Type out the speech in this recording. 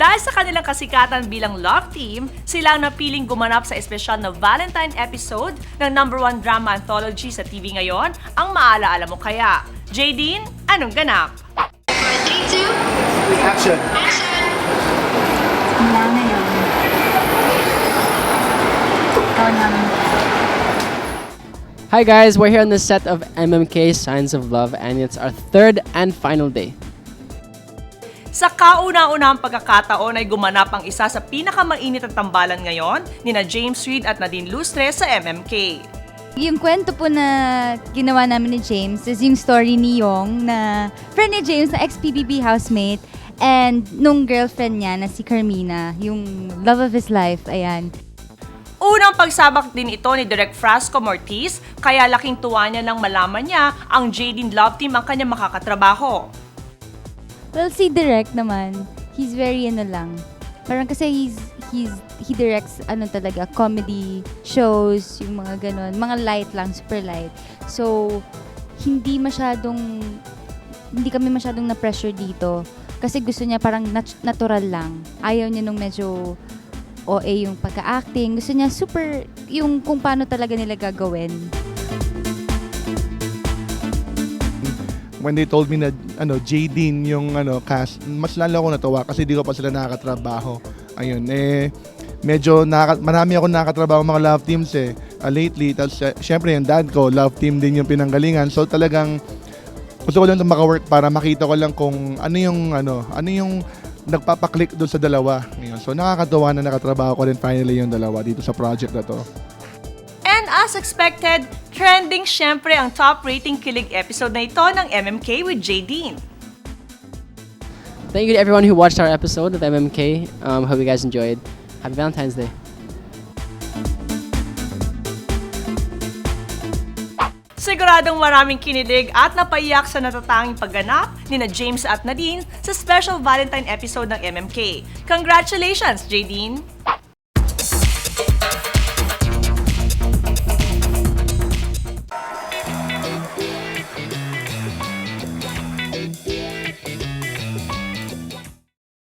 Dahil sa kanilang kasikatan bilang love team, sila ang napiling gumanap sa espesyal na Valentine episode ng number one drama anthology sa TV ngayon, ang Maalaala Mo Kaya. Jadine, anong ganap? Three, two, Action. action! Wala na yun. Ikaw. Hi guys, we're here on the set of MMK Signs of Love and it's our third and final day. Sa kauna-unahang pagkakataon ay gumanap ang isa sa pinakamainit at tambalan ngayon nina James Reid at Nadine Lustre sa MMK. Yung kwento po na ginawa namin ni James is yung story ni Yong na friend ni James na ex-PBB housemate and nung girlfriend niya na si Carmina, yung love of his life, ayan. Unang pagsabak din ito ni Direk Frasco Mortiz, kaya laking tuwa niya nang malaman niya ang Jadine Love Team ang kanyang makakatrabaho. Well, si Direct naman, he's very ano lang. Parang kasi he's, he's, he directs ano talaga, comedy shows, yung mga ganun. Mga light lang, super light. So, hindi masyadong, hindi kami masyadong na-pressure dito. Kasi gusto niya parang nat- natural lang. Ayaw niya nung medyo OA yung pagka-acting. Gusto niya super, yung kung paano talaga nila gagawin. When they told me na ano, Jadine yung ano, cast, mas lalo ako natuwa kasi di ko pa sila nakakatrabaho. Ayun, eh, medyo naka, marami ako nakakatrabaho mga love teams eh, uh, lately. Tapos, uh, syempre yung dad ko, love team din yung pinanggalingan. So talagang, gusto ko lang maka-work para makita ko lang kung ano yung, ano, ano yung nagpapaklik doon sa dalawa. Ngayon. So nakakatuwa na nakatrabaho ko rin finally yung dalawa dito sa project na to. And as expected, trending syempre ang top rating kilig episode na ito ng MMK with Jadine. Thank you to everyone who watched our episode of MMK. Um, hope you guys enjoyed. Happy Valentine's Day. Siguradong maraming kinilig at napaiyak sa natatanging pagganap ni na James at Nadine sa special Valentine episode ng MMK. Congratulations, Jadine!